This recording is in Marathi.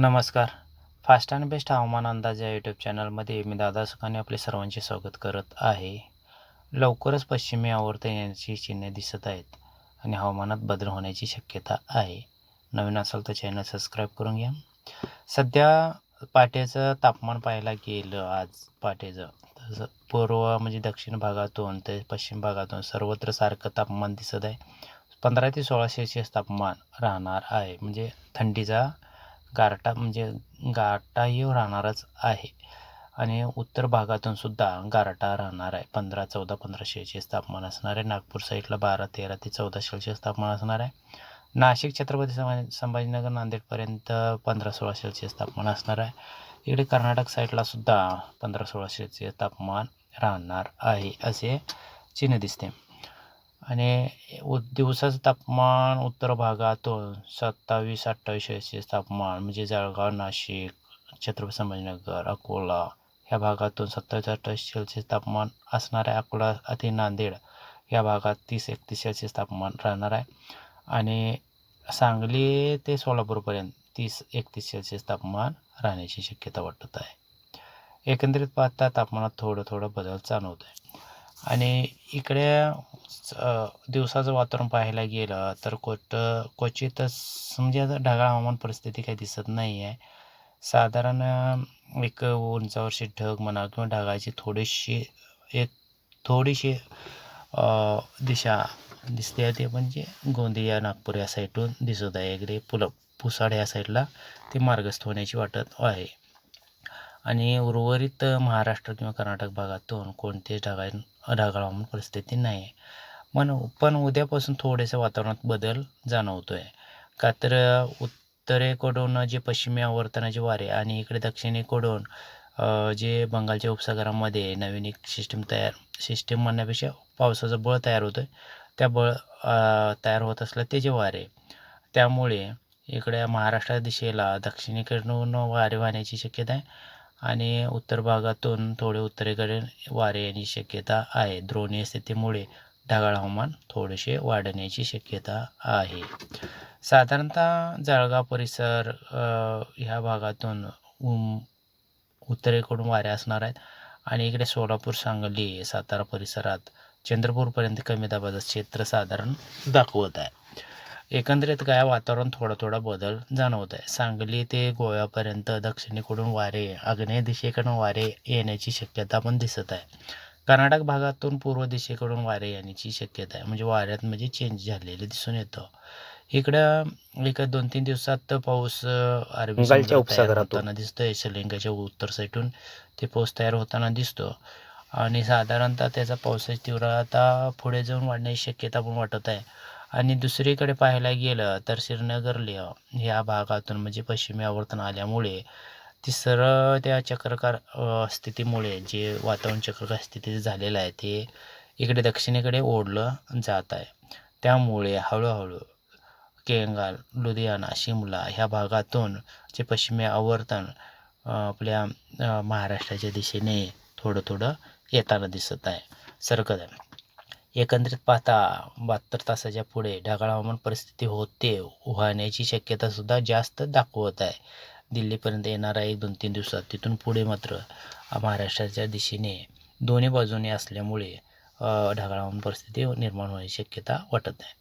नमस्कार. फास्ट अँड बेस्ट हवामान अंदाज या यूट्यूब चॅनलमध्ये मी दादा सुखाने आपले सर्वांचे स्वागत करत आहे. लवकरच पश्चिमी आवर्त येण्याची चिन्हे दिसत आहेत आणि हवामानात बदल होण्याची शक्यता आहे. नवीन असाल तर चॅनल सबस्क्राईब करून घ्या. सध्या पाट्याचं तापमान पाहायला गेलं आज पाट्याचं तसं पूर्व म्हणजे दक्षिण भागातून ते पश्चिम भागातून सर्वत्र सारखं तापमान दिसत आहे. पंधरा ते सोळा सेल्सिअस तापमान राहणार आहे. म्हणजे थंडीचा गारटा म्हणजे गारटाही राहणारच आहे. आणि उत्तर भागातून सुद्धा गारटा राहणार आहे. पंधरा चौदा पंधरा सेल्सिअस तापमान असणार आहे. नागपूर साईडला बारा तेरा ते चौदा सेल्सिअस तापमान असणार आहे. नाशिक छत्रपती संभाजी संभाजीनगर नांदेडपर्यंत पंधरा सोळा सेल्सिअस तापमान असणार आहे. इकडे कर्नाटक साईडला सुद्धा पंधरा सोळा सेल्सिअस तापमान राहणार आहे असे चिन्ह दिसते. आणि उ दिवसाचं तापमान उत्तर भागातून सत्तावीस अठ्ठावीस सेल्सिअस तापमान म्हणजे जळगाव नाशिक छत्रपती संभाजीनगर अकोला ह्या भागातून सत्तावीस अठ्ठावीस सेल्सिअस तापमान असणार आहे अकोला अति नांदेड या भागात तीस एकतीस सेल्सिअस तापमान राहणार आहे. आणि सांगली ते सोलापूरपर्यंत तीस एकतीस सेल्सिअस तापमान राहण्याची शक्यता वाटत आहे. एकंदरीत पाहता तापमानात थोडं थोडं बदल जाणवत आहे आणि इकडे दिवसाचं वातावरण पाहायला गेलं तर कोट क्वचितच म्हणजे आता ढगाळ हवामान परिस्थिती काही दिसत नाही आहे साधारण एक उंचावरची ढग म्हणा किंवा ढगाची थोडीशी एक थोडीशी दिशा दिसते. आहे ते म्हणजे गोंदिया नागपूर या साईडून दिसत आहे. इकडे पुल पुसाड या साईडला ते मार्गस्थ होण्याची वाटत आहे. आणि उर्वरित महाराष्ट्र किंवा कर्नाटक भागातून कोणतेच ढगाळ ढगाळ हवामान परिस्थिती नाही आहे पण पण उद्यापासून थोडेसे वातावरणात बदल जाणवतो आहे का तर उत्तरेकडून जे पश्चिमी आवर्तनाचे वारे आणि इकडे दक्षिणेकडून जे बंगालच्या उपसागरामध्ये नवीन एक सिस्टीम तयार सिस्टीम म्हणण्यापेक्षा पावसाचं बळ तयार होतं आहे त्या बळ तयार होत असलं ते जे वारे त्यामुळे इकडे महाराष्ट्र दिशेला दक्षिणेकडून वारे वाहण्याची शक्यता आहे. आणि उत्तर भागातून थोडे उत्तरेकडे वारे येण्याची शक्यता आहे. द्रोणीय स्थितीमुळे ढगाळ हवामान थोडेसे वाढण्याची शक्यता आहे. साधारणतः जळगाव परिसर ह्या भागातून उत्तरेकडून वारे असणार आहेत आणि इकडे सोलापूर सांगली सातारा परिसरात चंद्रपूरपर्यंत कमी दाबाचं क्षेत्र साधारण दाखवत आहे. एकंदरीत काय वातावरण थोडा थोडा बदल जाणवत आहे सांगली ते गोव्यापर्यंत दक्षिणेकडून वारे आग्नेय दिशेकडून वारे येण्याची शक्यता पण दिसत आहे. कर्नाटक भागातून पूर्व दिशेकडून वारे येण्याची शक्यता आहे. म्हणजे वाऱ्यात म्हणजे चेंज झालेले दिसून येतं. इकडं एक दोन तीन दिवसात पाऊस अरबी होताना दिसतोय. श्रीलंकेच्या उत्तर साईडून ते पाऊस तयार होताना दिसतो. आणि साधारणतः त्याचा पावसाची तीव्रता पुढे जाऊन वाढण्याची शक्यता पण वाटत आहे. आणि दुसरीकडे पाहायला गेलं तर श्रीनगर लेह ह्या भागातून म्हणजे पश्चिमी आवर्तन आल्यामुळे ती सरळ त्या चक्रकार स्थितीमुळे जे वातावरण चक्रकार स्थिती झालेलं आहे ते इकडे दक्षिणेकडे ओढलं जात आहे. त्यामुळे हळूहळू केंगाल लुधियाना शिमला ह्या भागातून जे पश्चिमी आवर्तन आपल्या महाराष्ट्राच्या दिशेने थोडं थोडं येताना दिसत आहे. सरकत आहे. एकंदरीत पाहता बहात्तर तासाच्या पुढे ढगाळ हवामान परिस्थिती होते. वाहण्याची शक्यतासुद्धा जास्त दाखवत आहे. दिल्लीपर्यंत येणारा एक दोन तीन दिवसात तिथून पुढे मात्र महाराष्ट्राच्या दिशेने दोन्ही बाजूने असल्यामुळे ढगाळ हवामान परिस्थिती निर्माण होण्याची शक्यता वाटत आहे.